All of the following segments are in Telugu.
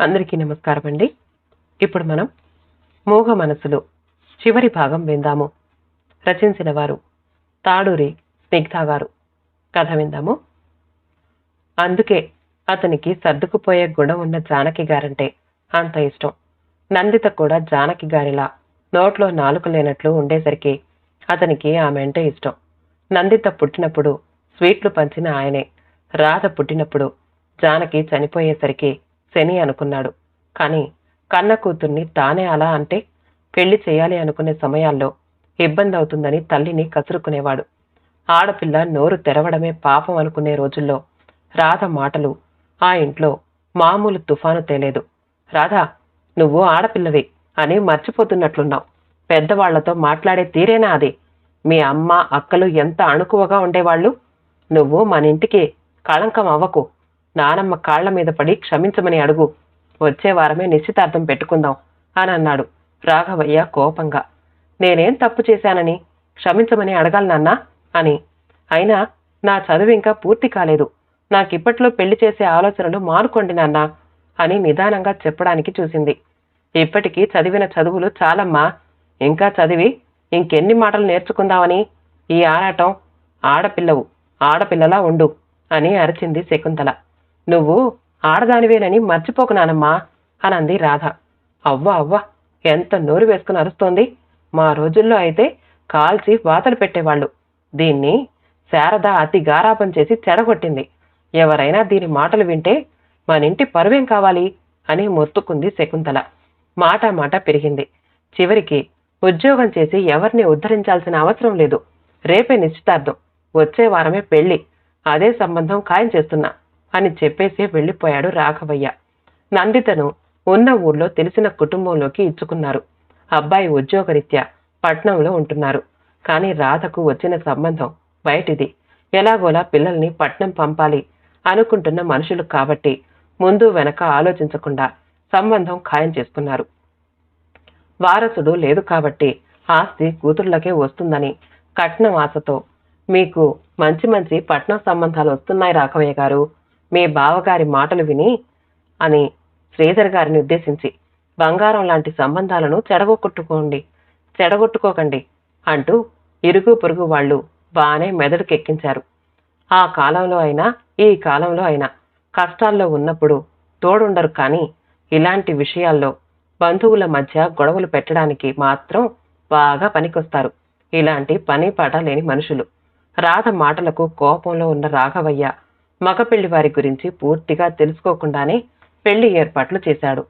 అందరికీ నమస్కారం అండి ఇప్పుడు మనం మూగ మనసులు చివరి భాగం విందాము. రచించిన వారు తాడూరి స్నిగ్ధ గారు. కథ విందాము. అందుకే అతనికి సర్దుకుపోయే గుణం ఉన్న జానకి గారంటే అంత ఇష్టం. నందిత కూడా జానకి గారిలా నోట్లో నాలుక లేనట్లు ఉండేసరికి అతనికి ఆమె అంటే ఇష్టం. నందిత పుట్టినప్పుడు స్వీట్లు పంచిన ఆయనే రాధ పుట్టినప్పుడు జానకి చనిపోయేసరికి శని అనుకున్నాడు. కానీ కన్న కూతుర్ని తానే అలా అంటే పెళ్ళి చేయాలి అనుకునే సమయాల్లో ఇబ్బంది అవుతుందని తల్లిని కసురుకునేవాడు. ఆడపిల్ల నోరు తెరవడమే పాపం అనుకునే రోజుల్లో రాధ మాటలు ఆ ఇంట్లో మామూలు తుఫాను తేలేదు. రాధా నువ్వు ఆడపిల్లవి అని మర్చిపోతున్నట్లున్నావు. పెద్దవాళ్ళతో మాట్లాడే తీరేనా అది? మీ అమ్మ అక్కలు ఎంత అణుకువగా ఉండేవాళ్ళు? నువ్వు మన ఇంటికి కళంకం అవ్వకు. నానమ్మ కాళ్ళ మీద పడి క్షమించమని అడుగు. వచ్చే వారమే నిశ్చితార్థం పెట్టుకుందాం అని అన్నాడు రాఘవయ్య కోపంగా. నేనేం తప్పు చేశానని? క్షమించమని అడగాలి నాన్నా అని. అయినా నా చదువు ఇంకా పూర్తి కాలేదు. నాకిప్పట్లో పెళ్ళి చేసే ఆలోచనలు మానుకోండి నాన్న అని నిదానంగా చెప్పడానికి చూసింది. ఇప్పటికీ చదివిన చదువులు చాలమ్మా. ఇంకా చదివి ఇంకెన్ని మాటలు నేర్చుకుందామని? ఈ ఆరాటం ఆడపిల్లవు ఆడపిల్లలా ఉండు అని అరిచింది శకుంతల. నువ్వు ఆడదానివేనని మర్చిపోకు నానమ్మా అనంది రాధ. అవ్వ అవ్వ ఎంత నోరు వేసుకుని అరుస్తోంది. మా రోజుల్లో అయితే కాల్చి వాతలు పెట్టేవాళ్ళు. దీన్ని శారద అతి గారాపం చేసి చెడగొట్టింది. ఎవరైనా దీని మాటలు వింటే మన ఇంటి పరువేం కావాలి అని మొత్తుకుంది శకుంతల. మాట మాట పెరిగింది. చివరికి ఉద్యోగం చేసి ఎవరిని ఉద్ధరించాల్సిన అవసరం లేదు. రేపే నిశ్చితార్థం. వచ్చే వారమే పెళ్ళి అదే సంబంధం ఖాయం చేస్తున్నా. అని చెప్పేసి వెళ్ళిపోయాడు రాఘవయ్య. నందితను ఉన్న ఊర్లో తెలిసిన కుటుంబంలోకి ఇచ్చుకున్నారు. అబ్బాయి ఉద్యోగరీత్యా పట్నంలో ఉంటున్నారు. కానీ రాధకు వచ్చిన సంబంధం బయటిది. ఎలాగోలా పిల్లల్ని పట్నం పంపాలి అనుకుంటున్న మనుషులు కాబట్టి ముందు వెనక ఆలోచించకుండా సంబంధం ఖాయం చేసుకున్నారు వారసుడు లేదు కాబట్టి ఆస్తి కూతుర్లకే వస్తుందని కట్నం ఆశతో మీకు మంచి మంచి పట్నం సంబంధాలు వస్తున్నాయి రాఘవయ్య గారు. మీ బావగారి మాటలు విని అని శ్రీధర్ గారిని ఉద్దేశించి బంగారం లాంటి సంబంధాలను చెడగొట్టుకోండి చెడగొట్టుకోకండి అంటూ ఇరుగు పొరుగు వాళ్ళు బానే మెదడుకెక్కించారు. ఆ కాలంలో అయినా ఈ కాలంలో అయినా కష్టాల్లో ఉన్నప్పుడు తోడుండరు కానీ ఇలాంటి విషయాల్లో బంధువుల మధ్య గొడవలు పెట్టడానికి మాత్రం బాగా పనికొస్తారు. ఇలాంటి పని పాట లేని మనుషులు. రాధ మాటలకు కోపంలో ఉన్న రాఘవయ్య మగపెళ్ళి వారి గురించి పూర్తిగా తెలుసుకోకుండానే పెళ్ళి ఏర్పాట్లు చేశాడు.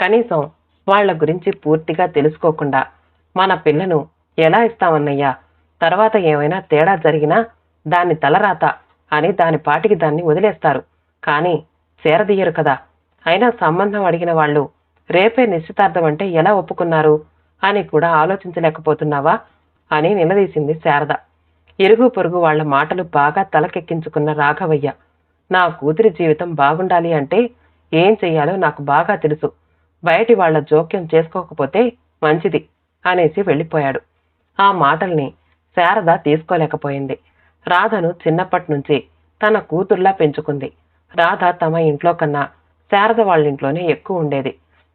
కనీసం వాళ్ళ గురించి పూర్తిగా తెలుసుకోకుండా మన పిల్లను ఎలా ఇస్తామన్నయ్యా తర్వాత ఏమైనా తేడా జరిగినా దాన్ని తలరాత అని దాని పాటికి దాన్ని వదిలేస్తారు. కానీ చేరదీయరు కదా. అయినా సంబంధం అడిగిన వాళ్ళు రేపే నిశ్చితార్థం అంటే ఎలా ఒప్పుకున్నారు? అని కూడా ఆలోచించలేకపోతున్నావా? అని నిలదీసింది శారద. ఇరుగు పొరుగు వాళ్ళ మాటలు బాగా తలకెక్కించుకున్న రాఘవయ్య. నా కూతురి జీవితం బాగుండాలి అంటే ఏం చెయ్యాలో నాకు బాగా తెలుసు. బయటి వాళ్ళ జోక్యం చేసుకోకపోతే మంచిది అనేసి వెళ్ళిపోయాడు. ఆ మాటల్ని శారద తీసుకోలేకపోయింది. రాధను చిన్నప్పటి నుంచి తన కూతుర్లా పెంచుకుంది. రాధ తమ ఇంట్లో కన్నా శారద వాళ్ళ ఇంట్లోనే ఎక్కువ ఉండేది.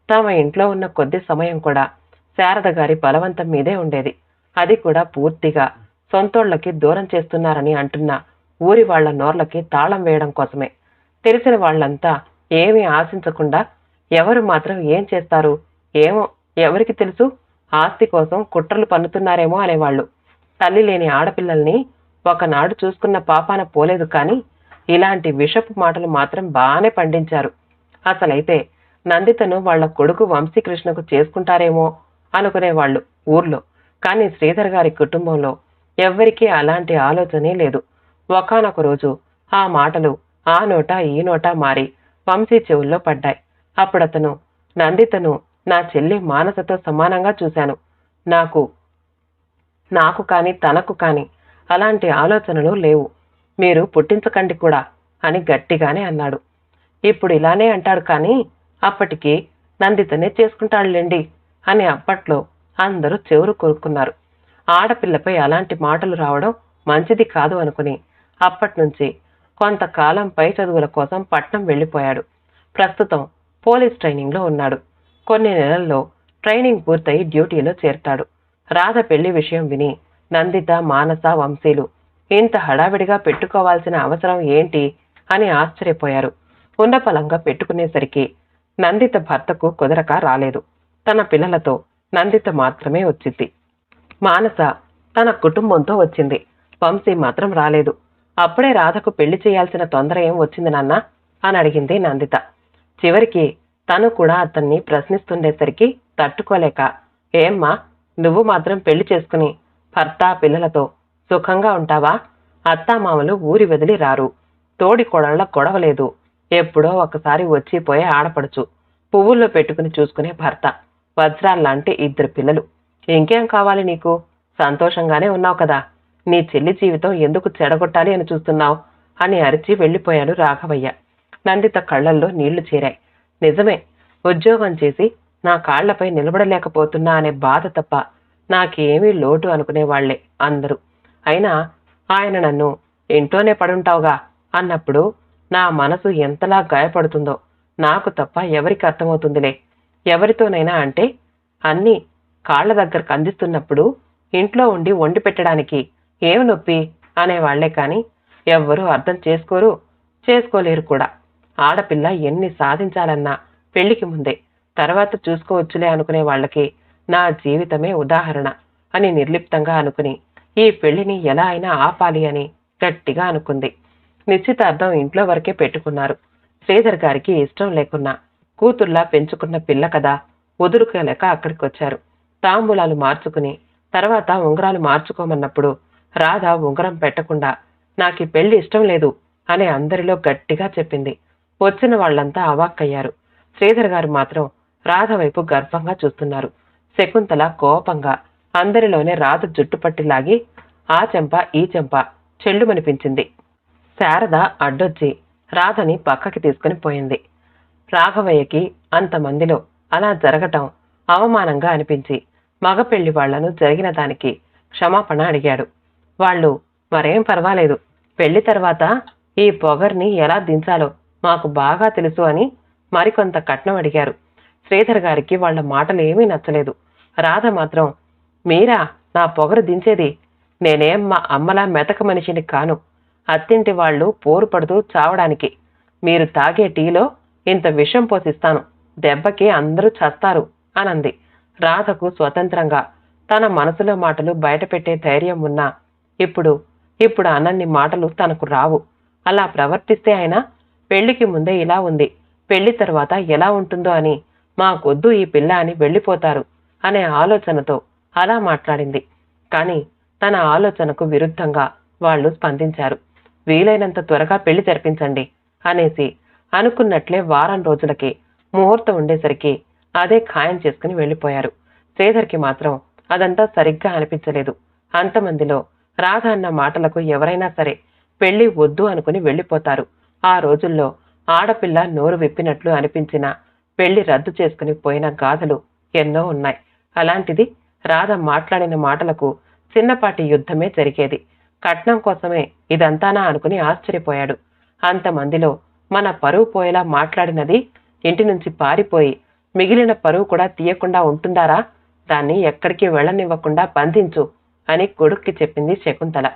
తమ ఇంట్లో ఉన్న కొద్ది సమయం కూడా శారద గారి బలవంతం మీదే ఉండేది. అది కూడా పూర్తిగా సొంతోళ్ళకి దూరం చేస్తున్నారని అంటున్నా ఊరి వాళ్ళ నోర్లకి తాళం వేయడం కోసమే. తెలిసిన వాళ్ళంతా ఏమీ ఆశించకుండా ఎవరు మాత్రం ఏం చేస్తారు? ఏమో ఎవరికి తెలుసు? ఆస్తి కోసం కుట్రలు పన్నుతున్నారేమో అనేవాళ్ళు. తల్లి లేని ఆడపిల్లల్ని ఒకనాడు చూసుకున్న పాపాన పోలేదు కానీ ఇలాంటి విషపు మాటలు మాత్రం బాగానే పండించారు. అసలైతే నందితను వాళ్ళ కొడుకు వంశీకృష్ణకు చేసుకుంటారేమో అనుకునేవాళ్ళు ఊర్లో. కానీ శ్రీధర్ గారి కుటుంబంలో ఎవ్వరికీ అలాంటి ఆలోచనే లేదు. ఒకనొక రోజు ఆ మాటలు ఆ నోట ఈ నోట మారి వంశీ చెవుల్లో పడ్డాయి. అప్పుడతను నందితను నా చెల్లి మానసతో సమానంగా చూశాను. నాకు నాకు కాని తనకు కాని అలాంటి ఆలోచనలు లేవు. మీరు పుట్టించకండి కూడా అని గట్టిగానే అన్నాడు. ఇప్పుడు ఇలానే అంటాడు కానీ అప్పటికి నందితనే చేసుకుంటాడులేండి అని అప్పట్లో అందరూ చెవురు కొరుక్కున్నారు. ఆడపిల్లపై అలాంటి మాటలు రావడం మంచిది కాదు అనుకుని అప్పట్నుంచి కొంతకాలం పై చదువుల కోసం పట్నం వెళ్ళిపోయాడు. ప్రస్తుతం పోలీస్ ట్రైనింగ్లో ఉన్నాడు. కొన్ని నెలల్లో ట్రైనింగ్ పూర్తయి డ్యూటీలో చేరతాడు. రాధ పెళ్ళి విషయం విని నందిత మానస వంశీలు ఇంత హడావిడిగా పెట్టుకోవాల్సిన అవసరం ఏంటి అని ఆశ్చర్యపోయారు. ఉన్నపలంగా పెట్టుకునేసరికి నందిత భర్తకు కుదరక రాలేదు. తన పిల్లలతో నందిత మాత్రమే వచ్చింది. మానస తన కుటుంబంతో వచ్చింది. వంశీ మాత్రం రాలేదు. అప్పుడే రాధకు పెళ్ళి చేయాల్సిన తొందర ఏం వచ్చింది నాన్న? అని అడిగింది నందిత. చివరికి తను కూడా అతన్ని ప్రశ్నిస్తుండేసరికి తట్టుకోలేక ఏమ్మా నువ్వు మాత్రం పెళ్ళి చేసుకుని భర్త పిల్లలతో సుఖంగా ఉంటావా? అత్తామామలు ఊరి వదిలి రారు. తోడి కొడళ్ళ గొడవలేదు ఎప్పుడో ఒకసారి వచ్చి పోయే ఆడపడుచు. పువ్వుల్లో పెట్టుకుని చూసుకునే భర్త. వజ్రాల్లాంటి ఇద్దరు పిల్లలు. ఇంకేం కావాలి నీకు? సంతోషంగానే ఉన్నావు కదా. నీ చెల్లి జీవితం ఎందుకు చెడగొట్టాలి అని చూస్తున్నావు? అని అరిచి వెళ్ళిపోయాడు రాఘవయ్య. నందిత కళ్ళల్లో నీళ్ళు చేరాయి. నిజమే ఉద్యోగం చేసి నా కాళ్ళపై నిలబడలేకపోతున్నా అనే బాధ తప్ప నాకేమీ లోటు అనుకునేవాళ్ళే అందరూ. అయినా ఆయన నన్ను ఇంట్లోనే పడుంటావుగా అన్నప్పుడు నా మనసు ఎంతలా గాయపడుతుందో నాకు తప్ప ఎవరికి అర్థమవుతుందిలే. ఎవరితోనైనా అంటే అన్నీ కాళ్ళ దగ్గరకు అందిస్తున్నప్పుడు ఇంట్లో ఉండి వండి పెట్టడానికి ఏమి నొప్పి? అనేవాళ్ళే కాని ఎవ్వరూ అర్థం చేసుకోరు చేసుకోలేరు కూడా. ఆడపిల్ల ఎన్ని సాధించాలన్నా పెళ్ళికి ముందే తర్వాత చూసుకోవచ్చులే అనుకునే వాళ్ళకి నా జీవితమే ఉదాహరణ అని నిర్లిప్తంగా అనుకుని ఈ పెళ్ళిని ఎలా అయినా ఆపాలి అని గట్టిగా అనుకుంది. నిశ్చితార్థం ఇంట్లో వరకే పెట్టుకున్నారు. శ్రీధర్ గారికి ఇష్టం లేకున్నా కూతుర్లా పెంచుకున్న పిల్ల కదా వదులుకోలేక అక్కడికి వచ్చారు తాంబూలాలు మార్చుకుని తర్వాత ఉంగరాలు మార్చుకోమన్నప్పుడు రాధ ఉంగరం పెట్టకుండా నాకు పెళ్ళి ఇష్టం లేదు అని అందరిలో గట్టిగా చెప్పింది. వచ్చిన వాళ్ళంతా అవాక్కయ్యారు. శ్రీధర్ గారు మాత్రం రాధ వైపు గర్వంగా చూస్తున్నారు. శకుంతల కోపంగా అందరిలోనే రాధ జుట్టుపట్టి లాగి ఆ చెంప ఈ చెంప చెల్లుమనిపించింది. శారద అడ్డొచ్చి రాధని పక్కకి తీసుకుని పోయింది. రాఘవయ్యకి అంతమందిలో అలా జరగటం అవమానంగా అనిపించి మగ పెళ్ళి వాళ్ళను జరిగిన దానికి క్షమాపణ అడిగాడు. వాళ్ళు. మరేం పర్వాలేదు. పెళ్ళి తర్వాత ఈ పొగర్ని ఎలా దించాలో మాకు బాగా తెలుసు అని మరికొంత కట్నం అడిగారు. శ్రీధర్ గారికి వాళ్ళ మాటలు ఏమీ నచ్చలేదు. రాధ మాత్రం మీరా నా పొగరు దించేది నేనేం మా అమ్మలా మెతక మనిషిని కాను. అత్తింటి వాళ్ళు పోరు పడుతూ చావడానికి. మీరు తాగే టీలో ఇంత విషం పోసిస్తాను. దెబ్బకి అందరూ చస్తారు అనంది. రాధకు స్వతంత్రంగా తన మనసులో మాటలు బయటపెట్టే ధైర్యం ఉన్నా ఇప్పుడు ఇప్పుడు అన్నన్ని మాటలు తనకు రావు. అలా ప్రవర్తిస్తే ఆయన పెళ్ళికి ముందే ఇలా ఉంది. పెళ్ళి తర్వాత ఎలా ఉంటుందో అని మాకొద్దు ఈ పిల్ల అని వెళ్ళిపోతారు అనే ఆలోచనతో అలా మాట్లాడింది. కానీ తన ఆలోచనకు విరుద్ధంగా వాళ్ళు స్పందించారు. వీలైనంత త్వరగా పెళ్ళి జరిపించండి అనేసి అనుకున్నట్లే వారం రోజులకి ముహూర్తం ఉండేసరికి అదే ఖాయం చేసుకుని వెళ్ళిపోయారు. శ్రీధర్కి మాత్రం అదంతా సరిగ్గా అనిపించలేదు. అంతమందిలో రాధ అన్న మాటలకు ఎవరైనా సరే పెళ్ళి వద్దు అనుకుని వెళ్ళిపోతారు. ఆ రోజుల్లో ఆడపిల్ల నోరు విప్పినట్లు అనిపించినా పెళ్ళి రద్దు చేసుకుని పోయిన గాథలు ఎన్నో ఉన్నాయి. అలాంటిది రాధ మాట్లాడిన మాటలకు చిన్నపాటి యుద్ధమే జరిగేది. కట్నం కోసమే ఇదంతానా అనుకుని ఆశ్చర్యపోయాడు. అంతమందిలో మన పరువు పోయేలా మాట్లాడినది ఇంటి నుంచి పారిపోయి మిగిలిన పరువు కూడా తీయకుండా ఉంటుందారా? దాన్ని ఎక్కడికి వెళ్ళనివ్వకుండా బంధించు. అని కొడుక్కి చెప్పింది శకుంతల.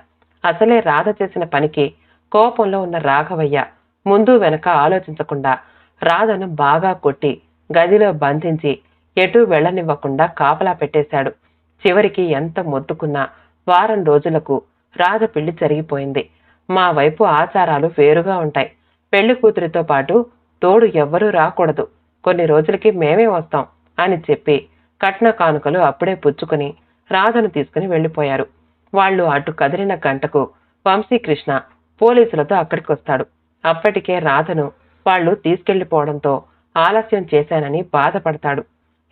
అసలే రాధ చేసిన పనికి కోపంలో ఉన్న రాఘవయ్య ముందు వెనక ఆలోచించకుండా రాధను బాగా కొట్టి గదిలో బంధించి ఎటూ వెళ్ళనివ్వకుండా కాపలా పెట్టేశాడు. చివరికి ఎంత మొత్తుకున్నా వారం రోజులకు రాధ పెళ్ళి జరిగిపోయింది. మా వైపు ఆచారాలు వేరుగా ఉంటాయి. పెళ్ళి కూతురితో పాటు తోడు ఎవ్వరూ రాకూడదు. కొన్ని రోజులకి మేమే వస్తాం అని చెప్పి కట్న కానుకలు అప్పుడే పుచ్చుకుని రాధను తీసుకుని వెళ్ళిపోయారు. వాళ్ళు అటు కదిలిన గంటకు వంశీకృష్ణ పోలీసులతో అక్కడికి వస్తాడు అప్పటికే రాధను వాళ్ళు తీసుకెళ్ళిపోవడంతో ఆలస్యం చేశానని బాధపడతాడు.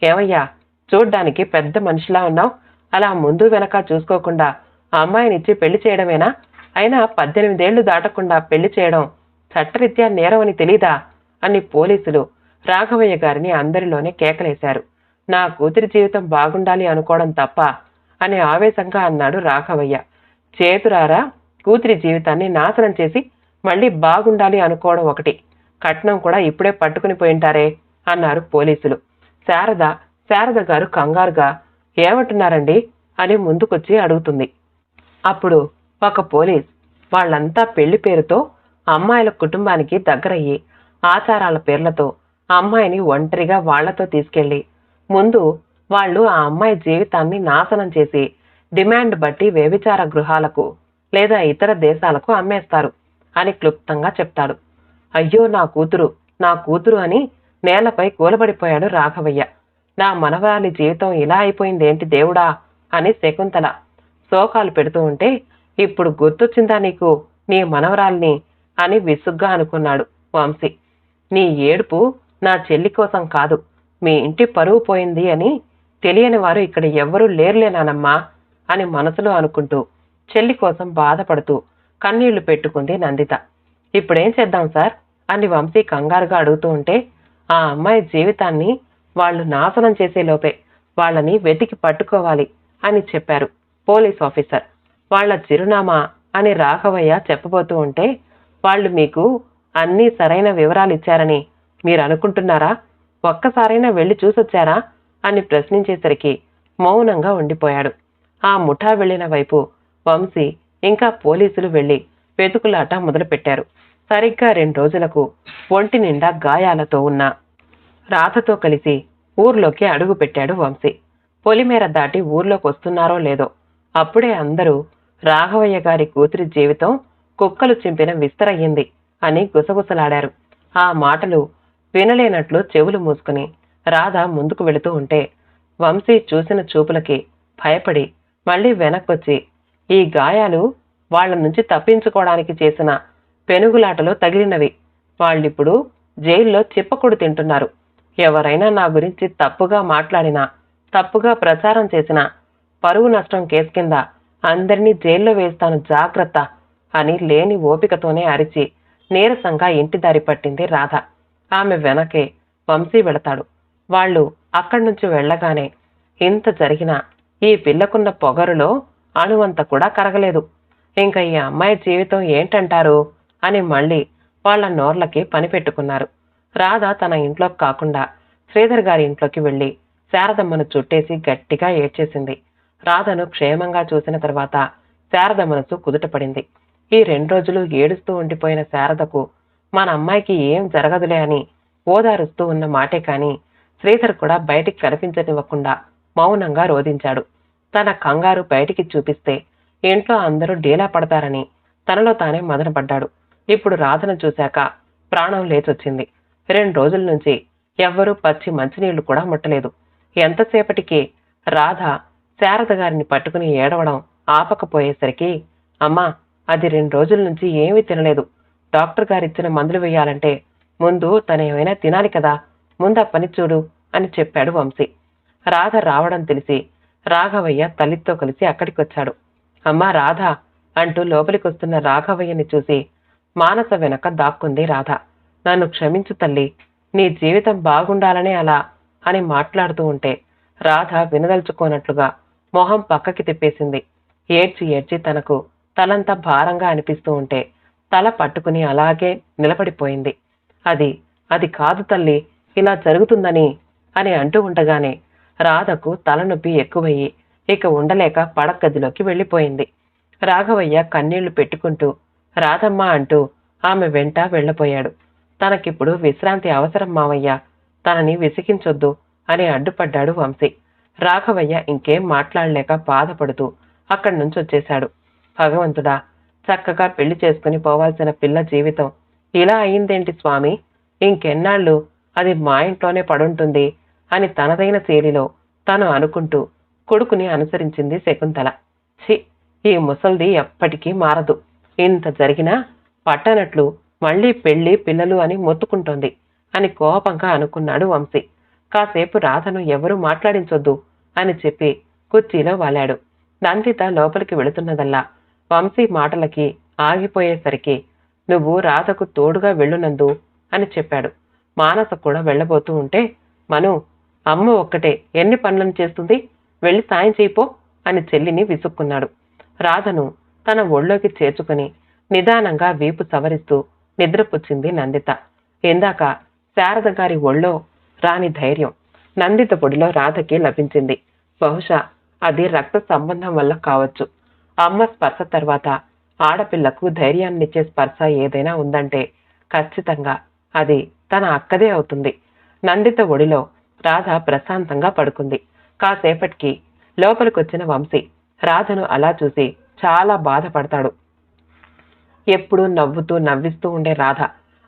ఏమయ్యా చూడ్డానికి పెద్ద మనిషిలా ఉన్నావు? అలా ముందు వెనక చూసుకోకుండా అమ్మాయినిచ్చి పెళ్ళి చేయడమేనా? అయినా పద్దెనిమిదేళ్ళు దాటకుండా పెళ్ళి చేయడం చట్టరీత్యా నేరమని తెలీదా? అని పోలీసులు రాఘవయ్య గారిని అందరిలోనే కేకలేశారు. నా కూతురి జీవితం బాగుండాలి అనుకోవడం తప్ప అని ఆవేశంగా అన్నాడు రాఘవయ్య. చేతురారా కూతురి జీవితాన్ని నాశనం చేసి మళ్ళీ బాగుండాలి అనుకోవడం ఒకటి. కట్నం కూడా ఇప్పుడే పట్టుకుని పోయింటారే అన్నారు పోలీసులు. శారద శారద గారు కంగారుగా ఏమంటున్నారండి అని ముందుకొచ్చి అడుగుతుంది. అప్పుడు ఒక పోలీస్ వాళ్ళంతా పెళ్ళి పేరుతో అమ్మాయిల కుటుంబానికి దగ్గరయ్యి ఆచారాల పేర్లతో అమ్మాయిని ఒంటరిగా వాళ్ళతో తీసుకెళ్ళి ముందు వాళ్ళు ఆ అమ్మాయి జీవితాన్ని నాశనం చేసి డిమాండ్ బట్టి వ్యభిచార గృహాలకు లేదా ఇతర దేశాలకు అమ్మేస్తారు అని క్లుప్తంగా చెప్తాడు. అయ్యో నా కూతురు నా కూతురు అని నేలపై కూలబడిపోయాడు రాఘవయ్య. నా మనవరాలి జీవితం ఇలా అయిపోయిందేంటి దేవుడా అని శకుంతల శోకాలు పెడుతూ ఉంటే ఇప్పుడు గుర్తొచ్చిందా నీకు నీ మనవరాల్ని అని విసుగ్గా అనుకున్నాడు వంశీ. నీ ఏడుపు నా చెల్లి కోసం కాదు మీ ఇంటి పరువు పోయింది అని తెలియని వారు ఇక్కడ ఎవ్వరూ లేరులేనానమ్మా అని మనసులో అనుకుంటూ చెల్లి కోసం బాధపడుతూ కన్నీళ్ళు పెట్టుకుంది నందిత. ఇప్పుడేం చేద్దాం సార్? అని వంశీ కంగారుగా అడుగుతూ ఉంటే ఆ అమ్మాయి జీవితాన్ని వాళ్ళు నాశనం చేసే లోపే వాళ్ళని వెతికి పట్టుకోవాలి అని చెప్పారు పోలీస్ ఆఫీసర్. వాళ్ళ చిరునామా అని రాఘవయ్య చెప్పబోతూ ఉంటే వాళ్ళు మీకు అన్నీ సరైన వివరాలు ఇచ్చారని మీరు అనుకుంటున్నారా? ఒక్కసారైనా వెళ్ళి చూసొచ్చారా? అని ప్రశ్నించేసరికి మౌనంగా ఉండిపోయాడు. ఆ ముఠా వెళ్ళిన వైపు వంశీ ఇంకా పోలీసులు వెళ్ళి వెతుకులాట మొదలుపెట్టారు. సరిగ్గా రెండు రోజులకు ఒంటి నిండా గాయాలతో ఉన్న రాధతో కలిసి ఊర్లోకి అడుగు పెట్టాడు వంశీ. పొలిమేర దాటి ఊర్లోకి వస్తున్నారో లేదో అప్పుడే అందరూ రాఘవయ్య గారి కూతురి జీవితం కుక్కలు చింపిన విస్తరయ్యింది అని గుసగుసలాడారు. ఆ మాటలు వినలేనట్లు చెవులు మూసుకుని రాధ ముందుకు వెళుతూ ఉంటే వంశీ చూసిన చూపులకి భయపడి మళ్ళీ వెనక్కొచ్చి ఈ గాయాలు వాళ్ళ నుంచి తప్పించుకోవడానికి చేసిన పెనుగులాటలో తగిలినవి. వాళ్ళిప్పుడు జైల్లో చిప్పకుడు తింటున్నారు. ఎవరైనా నా గురించి తప్పుగా మాట్లాడినా తప్పుగా ప్రచారం చేసినా పరువు నష్టం కేసు కింద అందరినీ జైల్లో వేస్తాను జాగ్రత్త అని లేని ఓపికతోనే అరిచి నీరసంగా ఇంటి దారి పట్టింది రాధ. ఆమె వెనకే వంశీ వెళతాడు. వాళ్ళు అక్కడి నుంచి వెళ్ళగానే ఇంత జరిగినా ఈ పిల్లకున్న పొగరులో అణువంత కూడా కరగలేదు. ఇంకా ఈ అమ్మాయి జీవితం ఏంటంటారు? అని మళ్ళీ వాళ్ళ నోర్లకి పని పెట్టుకున్నారు రాధ తన ఇంట్లోకి కాకుండా శ్రీధర్ గారి ఇంట్లోకి వెళ్ళి శారదమ్మను చుట్టేసి గట్టిగా ఏడ్చేసింది. రాధను క్షేమంగా చూసిన తర్వాత శారద మనసు కుదుటపడింది. ఈ రెండు రోజులు ఏడుస్తూ ఉండిపోయిన శారదకు మన అమ్మాయికి ఏం జరగదులే అని ఓదారుస్తూ ఉన్న మాటే కాని శ్రీధర్ కూడా బయటికి కనిపించనివ్వకుండా మౌనంగా రోధించాడు. తన కంగారు బయటికి చూపిస్తే ఇంట్లో అందరూ డీలా పడతారని తనలో తానే మదనపడ్డాడు. ఇప్పుడు రాధను చూశాక ప్రాణం లేచొచ్చింది. రెండు రోజుల నుంచి ఎవ్వరూ పచ్చి మంచినీళ్ళు కూడా ముట్టలేదు. ఎంతసేపటికి రాధ శారద గారిని పట్టుకుని ఏడవడం ఆపకపోయేసరికి అమ్మా అది రెండు రోజుల నుంచి ఏమీ తినలేదు. డాక్టర్ గారిచ్చిన మందులు వేయాలంటే ముందు తనేమైనా తినాలి కదా ముందు ఆ పని చూడు అని చెప్పాడు వంశీ. రాధ రావడం తెలిసి రాఘవయ్య తల్లితో కలిసి అక్కడికొచ్చాడు. అమ్మా రాధ అంటూ లోపలికొస్తున్న రాఘవయ్యని చూసి మానస వెనక దాక్కుంది రాధ. నన్ను క్షమించు తల్లి నీ జీవితం బాగుండాలనే అలా అని మాట్లాడుతూ ఉంటే రాధ వినదలుచుకోనట్లుగా మొహం పక్కకి తిప్పేసింది. ఏడ్చి ఏడ్చి తనకు తలంతా భారంగా అనిపిస్తూ ఉంటే తల పట్టుకుని అలాగే నిలబడిపోయింది. అది అది కాదు తల్లి ఇలా జరుగుతుందని అని అంటూ ఉండగానే రాధకు తలనొప్పి ఎక్కువయ్యి ఇక ఉండలేక పడగదిలోకి వెళ్ళిపోయింది. రాఘవయ్య కన్నీళ్ళు పెట్టుకుంటూ రాధమ్మ అంటూ ఆమె వెంట వెళ్ళపోయాడు. తనకిప్పుడు విశ్రాంతి అవసరం మావయ్య తనని విసిగించొద్దు అని అడ్డుపడ్డాడు వంశీ. రాఘవయ్య ఇంకేం మాట్లాడలేక బాధపడుతూ అక్కడి నుంచి వచ్చేశాడు భగవంతుడా చక్కగా పెళ్ళి చేసుకుని పోవాల్సిన పిల్ల జీవితం. ఇలా అయిందేంటి స్వామి? ఇంకెన్నాళ్ళు? అది మా ఇంట్లోనే పడుంటుంది అని తనదైన శైలిలో తను అనుకుంటూ కొడుకుని అనుసరించింది శకుంతల. ఛి! ఈ ముసల్ది ఎప్పటికీ మారదు. ఇంత జరిగినా పట్టనట్లు మళ్ళీ పెళ్ళి పిల్లలు అని మొత్తుకుంటోంది అని కోపంగా అనుకున్నాడు వంశీ. కాసేపు రాధను ఎవరూ మాట్లాడించొద్దు అని చెప్పి కుర్చీలో వాలాడు. నందిత లోపలికి వెళుతున్నదల్లా వంశీ మాటలకి ఆగిపోయేసరికి నువ్వు రాధకు తోడుగా వెళ్ళునందు అని చెప్పాడు. మానస కూడా వెళ్ళబోతూ ఉంటే మను అమ్మ ఒక్కటే ఎన్ని పనులను చేస్తుంది? వెళ్ళి సాయం చేయిపో అని చెల్లిని విసుక్కున్నాడు. రాధను తన ఒళ్ళోకి చేర్చుకుని నిదానంగా వీపు సవరిస్తూ నిద్రపుచ్చింది నందిత. ఇందాక శారద గారి ఒళ్ళో రాని ధైర్యం నందిత పొడిలో రాధకి లభించింది. బహుశా అది రక్త సంబంధం వల్ల కావచ్చు. అమ్మ స్పర్శ తర్వాత ఆడపిల్లకు ధైర్యాన్నిచ్చే స్పర్శ ఏదైనా ఉందంటే ఖచ్చితంగా అది తన అక్కదే అవుతుంది. నందిత ఒడిలో రాధ ప్రశాంతంగా పడుకుంది. కాసేపటికి లోపలికొచ్చిన వంశీ రాధను అలా చూసి చాలా బాధపడతాడు. ఎప్పుడూ నవ్వుతూ నవ్విస్తూ ఉండే రాధ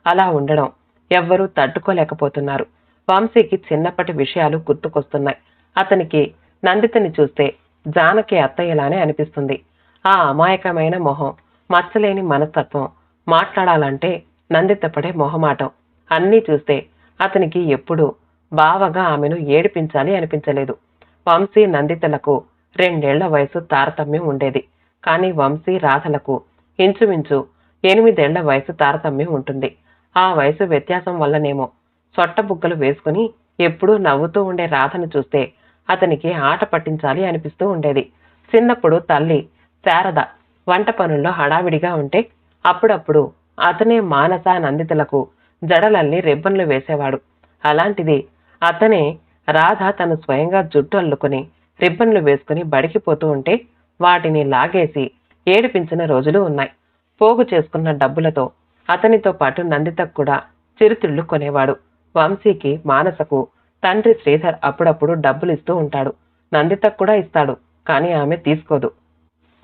అలా ఉండడం ఎవ్వరూ తట్టుకోలేకపోతున్నారు. వంశీకి చిన్నప్పటి విషయాలు గుర్తుకొస్తున్నాయి. అతనికి నందితని చూస్తే జానకి అత్తయ్యలానే అనిపిస్తుంది. ఆ అమాయకమైన మొహం మచ్చలేని మనస్తత్వం మాట్లాడాలంటే నందితపడే మొహమాటం. అన్నీ చూస్తే అతనికి ఎప్పుడూ బావగా ఆమెను ఏడిపించాలి అనిపించలేదు. వంశీ నందితలకు రెండేళ్ళ వయసు తారతమ్యం ఉండేది. కానీ వంశీ రాధలకు ఇంచుమించు ఎనిమిదేళ్ళ వయసు తారతమ్యం ఉంటుంది. ఆ వయసు వ్యత్యాసం వల్లనేమో సొట్టబుగ్గలు వేసుకుని ఎప్పుడూ నవ్వుతూ ఉండే రాధను చూస్తే అతనికి ఆట పట్టించాలి అనిపిస్తూ ఉండేది. చిన్నప్పుడు తల్లి శారద వంట పనుల్లో హడావిడిగా ఉంటే అప్పుడప్పుడు అతనే మానస నందితులకు జడలల్లి రిబ్బన్లు వేసేవాడు. అలాంటిది అతనే రాధ తను స్వయంగా జుట్టు అల్లుకుని రిబ్బన్లు వేసుకుని బడికిపోతూ ఉంటే వాటిని లాగేసి ఏడిపించిన రోజులు ఉన్నాయి. పోగు చేసుకున్న డబ్బులతో అతనితో పాటు నందితకు కూడా చిరుతిళ్ళు కొనేవాడు. వంశీకి మానసకు తండ్రి శ్రీధర్ అప్పుడప్పుడు డబ్బులు ఇస్తూ ఉంటాడు. నందితకు కూడా ఇస్తాడు కానీ ఆమె తీసుకోదు.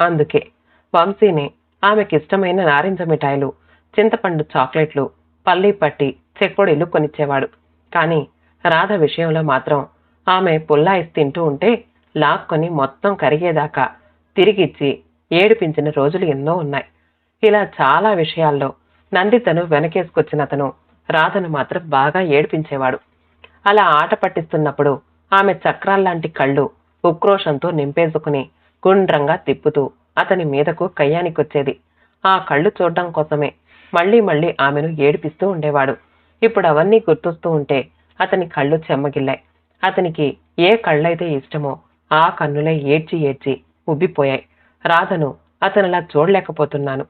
అందుకే వంశీని ఆమెకిష్టమైన నారింజ మిఠాయిలు చింతపండు చాక్లెట్లు పల్లీ పట్టి చెక్కొడీలు కొనిచ్చేవాడు. కానీ రాధ విషయంలో మాత్రం ఆమె పుల్లాయిస్ తింటూ ఉంటే లాక్కొని మొత్తం కరిగేదాకా తిరిగిచ్చి ఏడిపించిన రోజులు ఎన్నో ఉన్నాయి. ఇలా చాలా విషయాల్లో నందితను వెనకేసుకొచ్చిన అతను రాధను మాత్రం బాగా ఏడిపించేవాడు. అలా ఆట పట్టిస్తున్నప్పుడు ఆమె చక్రాల్లాంటి కళ్ళు ఉక్రోషంతో నింపేసుకుని గుండ్రంగా తిప్పుతూ అతని మీదకు కయ్యానికొచ్చేది. ఆ కళ్ళు చూడడం కోసమే. మళ్ళీ మళ్ళీ ఆమెను ఏడిపిస్తూ ఉండేవాడు. ఇప్పుడు అవన్నీ గుర్తొస్తూ ఉంటే అతని కళ్ళు చెమ్మగిల్లాయి. అతనికి ఏ కళ్ళైతే ఇష్టమో ఆ కన్నులే ఏడ్చి ఏడ్చి ఉబ్బిపోయాయి. రాధను అతనిలా చూడలేకపోతున్నాను.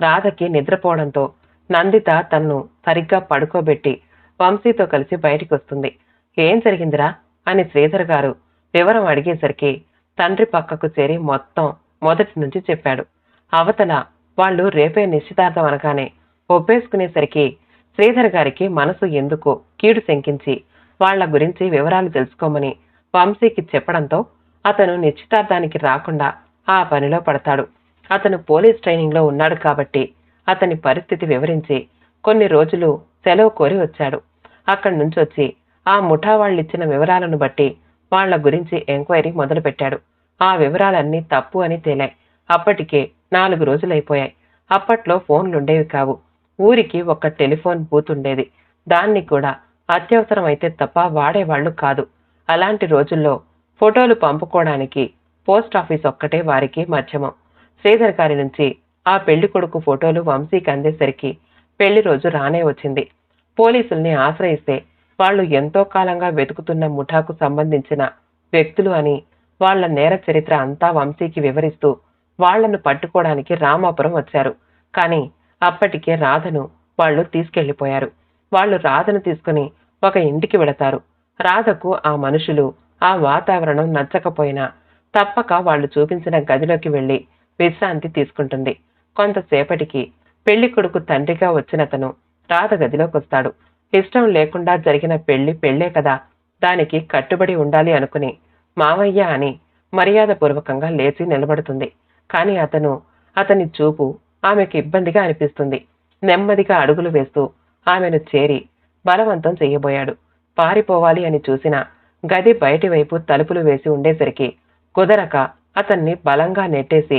రాధకి నిద్రపోవడంతో నందిత తన్ను సరిగ్గా పడుకోబెట్టి వంశీతో కలిసి బయటికి వస్తుంది ఏం జరిగిందిరా? అని శ్రీధర్ గారు వివరం అడిగేసరికి తండ్రి పక్కకు చేరి మొత్తం మొదటి నుంచి చెప్పాడు. అవతల వాళ్ళు రేపే నిశ్చితార్థం అనగానే ఒప్పేసుకునేసరికి శ్రీధర్ గారికి మనసు ఎందుకో కీడు శంకించి వాళ్ళ గురించి వివరాలు తెలుసుకోమని వంశీకి చెప్పడంతో అతను నిశ్చితార్థానికి రాకుండా ఆ పనిలో పడతాడు. అతను పోలీస్ ట్రైనింగ్లో ఉన్నాడు కాబట్టి అతని పరిస్థితి వివరించి కొన్ని రోజులు సెలవు కోరి వచ్చాడు. అక్కడి నుంచి వచ్చి ఆ ముఠా వాళ్ళిచ్చిన వివరాలను బట్టి వాళ్ళ గురించి ఎంక్వైరీ మొదలుపెట్టాడు. ఆ వివరాలన్నీ తప్పు అని తేలాయి. అప్పటికే నాలుగు రోజులైపోయాయి. అప్పట్లో ఫోన్లుండేవి కావు. ఊరికి ఒక టెలిఫోన్ బూత్ ఉండేది దాన్ని కూడా అత్యవసరమైతే తప్ప వాడేవాళ్ళు కాదు. అలాంటి రోజుల్లో ఫోటోలు పంపుకోవడానికి పోస్ట్ ఆఫీస్ ఒక్కటే వారికి మధ్యమం. శ్రీధర్ గారి నుంచి ఆ పెళ్ళి కొడుకు ఫోటోలు వంశీకి అందేసరికి పెళ్ళి రోజు రానే వచ్చింది. పోలీసుల్ని ఆశ్రయిస్తే వాళ్ళు ఎంతో కాలంగా వెతుకుతున్న ముఠాకు సంబంధించిన వ్యక్తులు అని వాళ్ళ నేర చరిత్ర అంతా వంశీకి వివరిస్తూ వాళ్ళను పట్టుకోవడానికి రామాపురం వచ్చారు. కానీ అప్పటికే రాధను వాళ్ళు తీసుకెళ్ళిపోయారు వాళ్ళు రాధను తీసుకుని ఒక ఇంటికి వెళతారు. రాధకు ఆ మనుషులు ఆ వాతావరణం నచ్చకపోయినా తప్పక వాళ్ళు చూపించిన గదిలోకి వెళ్ళి విశ్రాంతి తీసుకుంటుంది. కొంతసేపటికి పెళ్ళి కొడుకు తండ్రిగా వచ్చినతను రాధ గదిలోకి వస్తాడు ఇష్టం లేకుండా జరిగిన పెళ్ళి పెళ్ళే కదా. దానికి కట్టుబడి ఉండాలి అనుకుని మావయ్య అని మర్యాదపూర్వకంగా లేచి నిలబడుతుంది. కాని అతను అతని చూపు ఆమెకు ఇబ్బందిగా అనిపిస్తుంది. నెమ్మదిగా అడుగులు వేస్తూ ఆమెను చేరి బలవంతం చెయ్యబోయాడు పారిపోవాలి అని చూసిన గది బయటి వైపు తలుపులు వేసి ఉండేసరికి కుదరక అతన్ని బలంగా నెట్టేసి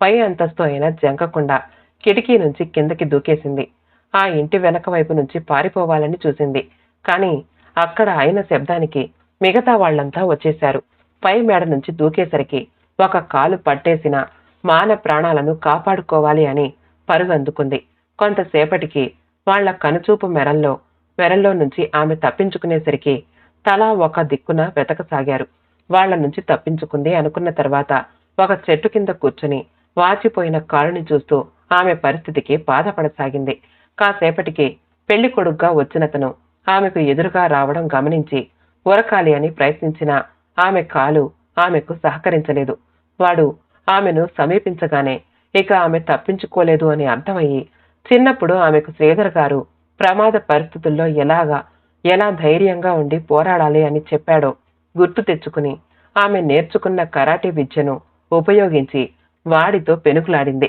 పై అంతస్తు అయినా జంకకుండా కిటికీ నుంచి కిందకి దూకేసింది. ఆ ఇంటి వెనక వైపు నుంచి పారిపోవాలని చూసింది. కానీ అక్కడ అయిన శబ్దానికి మిగతా వాళ్ళంతా వచ్చేశారు. పై మేడ నుంచి దూకేసరికి ఒక కాలు పట్టేసిన మాన ప్రాణాలను కాపాడుకోవాలి అని పరుగందుకుంది కొంతసేపటికి వాళ్ళ కనుచూపు మెరల్లో మెరల్లో నుంచి ఆమె తప్పించుకునేసరికి తలా ఒక దిక్కున వెతకసాగారు. వాళ్ళ నుంచి తప్పించుకుంది అనుకున్న తర్వాత ఒక చెట్టు కింద కూర్చుని వాచిపోయిన కాలుని చూస్తూ ఆమె పరిస్థితికి బాధపడసాగింది. కాసేపటికి పెళ్ళి కొడుగ్గా వచ్చినతను. ఆమెకు ఎదురుగా రావడం గమనించి ఉరకాలి అని ప్రయత్నించిన ఆమె కాలు ఆమెకు సహకరించలేదు. వాడు ఆమెను సమీపించగానే ఇక ఆమె తప్పించుకోలేదు అని అర్థమయ్యి చిన్నప్పుడు ఆమెకు శ్రీధర్ గారు ప్రమాద పరిస్థితుల్లో ఎలాగా ఎలా ధైర్యంగా ఉండి పోరాడాలి అని చెప్పాడో గుర్తు తెచ్చుకుని ఆమె నేర్చుకున్న కరాటే విద్యను ఉపయోగించి వాడితో పెనుకులాడింది.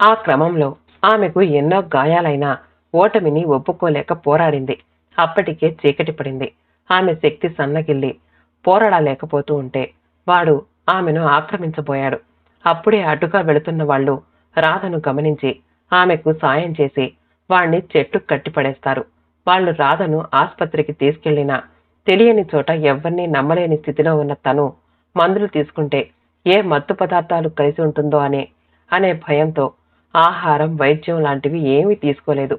ఆ క్రమంలో ఆమెకు ఎన్నో గాయాలైనా ఓటమిని ఒప్పుకోలేక పోరాడింది. అప్పటికే చీకటి పడింది. ఆమె శక్తి సన్నగిల్లి పోరాడలేకపోతూ ఉంటే వాడు ఆమెను ఆక్రమించబోయాడు. అప్పుడే అటుగా వెళుతున్న వాళ్ళు రాధను గమనించి ఆమెకు సాయం చేసి వాణ్ణి చెట్టు కట్టిపడేస్తారు. వాళ్ళు రాధను ఆసుపత్రికి తీసుకెళ్ళినా తెలియని చోట ఎవరినీ నమ్మలేని స్థితిలో ఉన్న తను మందులు తీసుకుంటే ఏ మత్తు పదార్థాలు కలిసి ఉంటుందో అనే అనే భయంతో ఆహారం వైద్యం లాంటివి ఏమీ తీసుకోలేదు.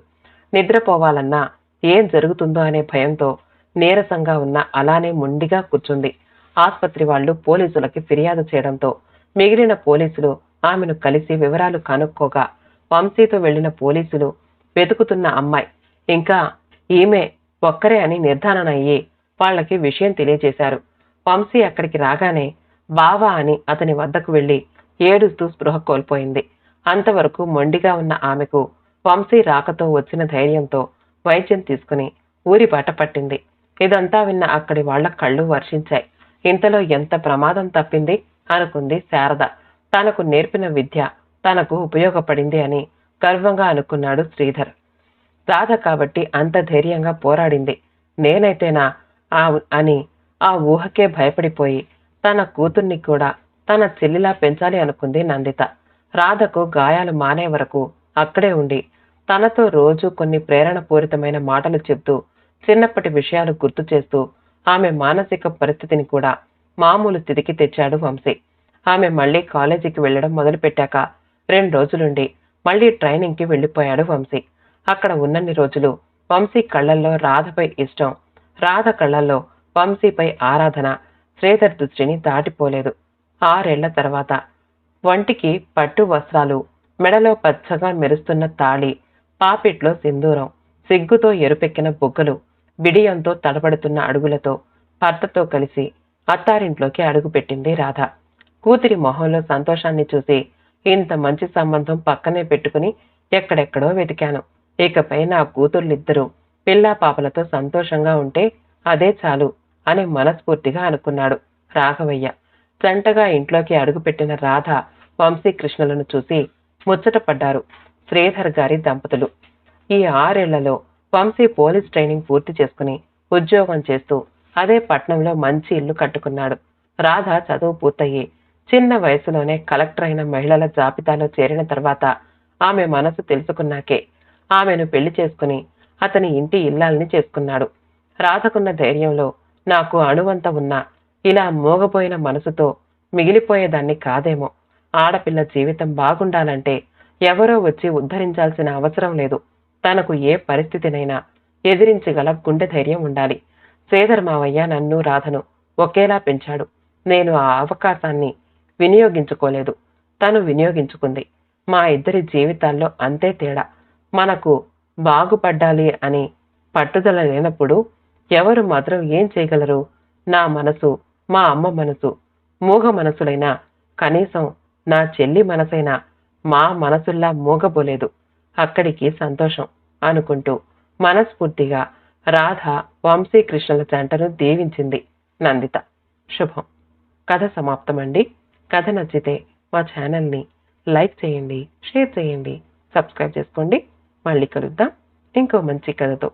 నిద్రపోవాలన్నా ఏం జరుగుతుందో అనే భయంతో నీరసంగా ఉన్న అలానే మొండిగా కూర్చుంది. ఆసుపత్రి వాళ్ళు పోలీసులకి ఫిర్యాదు చేయడంతో మిగిలిన పోలీసులు ఆమెను కలిసి వివరాలు కనుక్కోగా వంశీతో వెళ్ళిన పోలీసులు వెతుకుతున్న అమ్మాయి ఇంకా ఈమె ఒక్కరే అని నిర్ధారణ అయ్యి వాళ్ళకి విషయం తెలియజేశారు. వంశీ అక్కడికి రాగానే బావా అని అతని వద్దకు వెళ్ళి ఏడుస్తూ స్పృహ కోల్పోయింది. అంతవరకు మొండిగా ఉన్న ఆమెకు వంశీ రాకతో వచ్చిన ధైర్యంతో వైద్యం తీసుకుని ఊరి బాట పట్టింది. ఇదంతా విన్న అక్కడి వాళ్ళ కళ్ళు వర్షించాయి. ఇంతలో ఎంత ప్రమాదం తప్పింది అనుకుంది శారద. తనకు నేర్పిన విద్య తనకు ఉపయోగపడింది అని గర్వంగా అనుకున్నాడు శ్రీధర్. రాధ కాబట్టి అంత ధైర్యంగా పోరాడింది. నేనైతేనా ఆ అని ఆ ఊహకే భయపడిపోయి తన కూతుర్ని కూడా తన చెల్లిలా పెంచాలి అనుకుంది నందిత. రాధకు గాయాలు మానే వరకు అక్కడే ఉండి తనతో రోజు కొన్ని ప్రేరణపూరితమైన మాటలు చెప్తూ చిన్నప్పటి విషయాలు గుర్తు చేస్తూ ఆమె మానసిక పరిస్థితిని కూడా మామూలు స్థితికి తెచ్చాడు వంశీ. ఆమె మళ్ళీ కాలేజీకి వెళ్ళడం మొదలుపెట్టాక రెండు రోజులుండి మళ్ళీ ట్రైనింగ్కి వెళ్ళిపోయాడు వంశీ. అక్కడ ఉన్నన్ని రోజులు వంశీ కళ్ళల్లో రాధపై ఇష్టం రాధ కళ్ళల్లో వంశీపై ఆరాధన శ్రీధర్ దృష్టిని దాటిపోలేదు. ఆరేళ్ళ తర్వాత వంటికి పట్టు వస్త్రాలు. మెడలో పచ్చగా మెరుస్తున్న తాళి. పాపిట్లో సింధూరం. సిగ్గుతో ఎరుపెక్కిన బుగ్గలు. బిడియంతో తడబడుతున్న అడుగులతో. భర్తతో కలిసి అత్తారింట్లోకి అడుగుపెట్టింది రాధ. కూతురి మొహంలో సంతోషాన్ని చూసి ఇంత మంచి సంబంధం పక్కనే పెట్టుకుని ఎక్కడెక్కడో వెతికాను. ఇకపై నా కూతుర్లిద్దరూ పిల్లా పాపలతో సంతోషంగా ఉంటే అదే చాలు అని మనస్ఫూర్తిగా అనుకున్నాడు రాఘవయ్య. జంటగా ఇంట్లోకి అడుగుపెట్టిన రాధ వంశీకృష్ణులను చూసి ముచ్చటపడ్డారు శ్రీధర్ గారి దంపతులు. ఈ ఆరేళ్ళలో వంశీ పోలీస్ ట్రైనింగ్ పూర్తి చేసుకుని ఉద్యోగం చేస్తూ అదే పట్నంలో మంచి ఇల్లు కట్టుకున్నాడు. రాధ చదువు పూర్తయ్యి చిన్న వయసులోనే కలెక్టర్ అయిన మహిళల జాబితాలో చేరిన తర్వాత ఆమె మనసు తెలుసుకున్నాకే ఆమెను పెళ్ళి చేసుకుని అతని ఇంటి ఇల్లాలని చేసుకున్నాడు. రాధకున్న ధైర్యంలో నాకు అణువంత ఉన్నా ఇలా మోగపోయిన మనసుతో మిగిలిపోయేదాన్ని కాదేమో. ఆడపిల్ల జీవితం బాగుండాలంటే ఎవరో వచ్చి ఉద్ధరించాల్సిన అవసరం లేదు. తనకు ఏ పరిస్థితినైనా ఎదిరించగల గుండె ధైర్యం ఉండాలి. శ్రీధర్ మావయ్య నన్ను రాధను ఒకేలా పెంచాడు. నేను ఆ అవకాశాన్ని వినియోగించుకోలేదు. తను వినియోగించుకుంది. మా ఇద్దరి జీవితాల్లో అంతే తేడా. మనకు బాగుపడ్డాలి అని పట్టుదల లేనప్పుడు ఎవరు మాత్రం ఏం చేయగలరు? నా మనసు మా అమ్మ మనసు మూగ మనసులైనా కనీసం నా చెల్లి మనసైనా మా మనసుల్లా మూగబోలేదు. అక్కడికి సంతోషం అనుకుంటూ మనస్ఫూర్తిగా రాధ వంశీకృష్ణుల జంటను దీవించింది నందిత. శుభం. కథ సమాప్తమండి. కథ నచ్చితే మా ఛానల్ని లైక్ చేయండి షేర్ చేయండి సబ్స్క్రైబ్ చేసుకోండి. మళ్ళీ కలుద్దాం. ఇంకో మంచి కథతో.